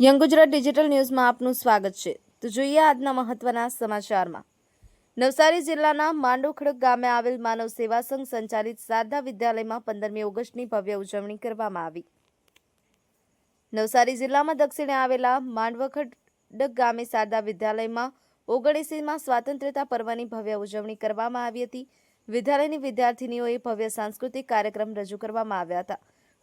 Young Gujarat digital ન્યૂઝમાં આપનું સ્વાગત છે. તો જોઈએ આજના મહત્વના સમાચારમાં. નવસારી જિલ્લાના માંડોખડક ગામે આવેલ માનવ સેવા સંઘ સંચાલિત શારદા વિદ્યાલયમાં પંદરમી ઓગસ્ટની ભવ્ય ઉજવણી કરવામાં આવી. નવસારી જિલ્લામાં દક્ષિણે આવેલા માંડવખડક ગામે શારદા વિદ્યાલયમાં ઓગણીસીમાં સ્વાતંત્ર્યતા પર્વની ભવ્ય ઉજવણી કરવામાં આવી હતી. વિદ્યાલયની વિદ્યાર્થીનીઓએ ભવ્ય સાંસ્કૃતિક કાર્યક્રમ રજૂ કરવામાં આવ્યા હતા.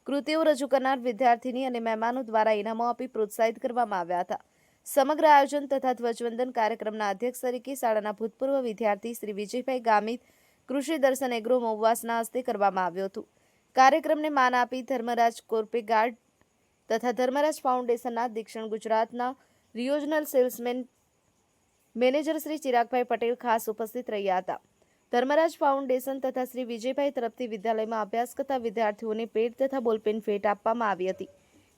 કૃતિઓ રજૂ કરનાર વિદ્યાર્થીની અને મહેમાનો દ્વારા ઇનામો આપી પ્રોત્સાહિત કરવામાં આવ્યા હતા. સમગ્ર આયોજન તથા ધ્વજવંદન કાર્યક્રમના અધ્યક્ષ તરીકે શાળાના ભૂતપૂર્વ વિદ્યાર્થી શ્રી વિજયભાઈ ગામિત કૃષિ દર્શન એગ્રો મોવાસના હસ્તે કરવામાં આવ્યું હતું. કાર્યક્રમને માન આપી ધર્મરાજ કોર્પેગાર્ડ તથા ધર્મરાજ ફાઉન્ડેશનના દીક્ષણ ગુજરાતના regional salesman manager Shri Chiragbhai Patel ખાસ ઉપસ્થિત રહ્યા હતા. ધર્મરાજ ફાઉન્ડેશન તથા શ્રી વિજયભાઈ તરફથી વિદ્યાલયમાં અભ્યાસ કરતા વિદ્યાર્થીઓને પેટ તથા બોલપેન ભેટ આપવામાં આવી હતી.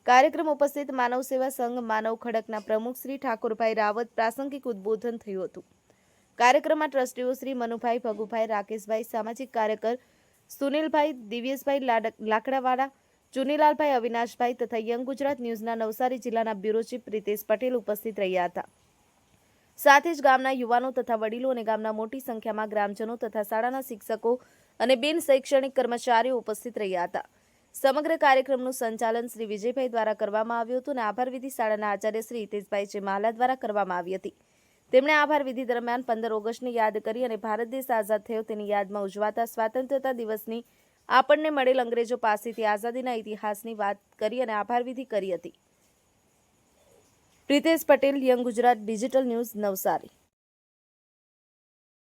કાર્યક્રમ ઉપસ્થિત માનવ સેવા સંઘ માનવ ખડકના પ્રમુખ શ્રી ઠાકોરભાઈ રાવત પ્રાસંગિક ઉદબોધન થયું હતું. કાર્યક્રમમાં ટ્રસ્ટીઓ શ્રી મનુભાઈ ભગુભાઈ, રાકેશભાઈ, સામાજિક કાર્યકર સુનિલભાઈ, દિવ્યેશભાઈ લાકડાવાળા, ચુનીલાલભાઈ, અવિનાશભાઈ તથા યંગ ગુજરાત ન્યૂઝના નવસારી જિલ્લાના બ્યુરો ચીફ પ્રિતેશ પટેલ ઉપસ્થિત રહ્યા હતા. સાથે જ ગામના યુવાનો તથા વડીલો અને ગામના મોટી સંખ્યામાં ગ્રામજનો તથા શાળાના શિક્ષકો અને બિન શૈક્ષણિક કર્મચારીઓ ઉપસ્થિત રહ્યા હતા. સમગ્ર કાર્યક્રમનું સંચાલન શ્રી વિજયભાઈ દ્વારા કરવામાં આવ્યું હતું અને આભાર વિધિ શાળાના આચાર્ય શ્રી હિતેશભાઈ જેમાલા દ્વારા કરવામાં આવી હતી. તેમણે આભાર વિધિ દરમિયાન પંદર ઓગસ્ટની યાદ કરી અને ભારત દેશ આઝાદ થયો તેની યાદમાં ઉજવાતા સ્વતંત્રતા દિવસની આપણને મળેલ અંગ્રેજો પાસેથી આઝાદીના ઇતિહાસની વાત કરી અને આભાર વિધિ કરી હતી. Pritesh Patel young Gujarat digital news Navsari.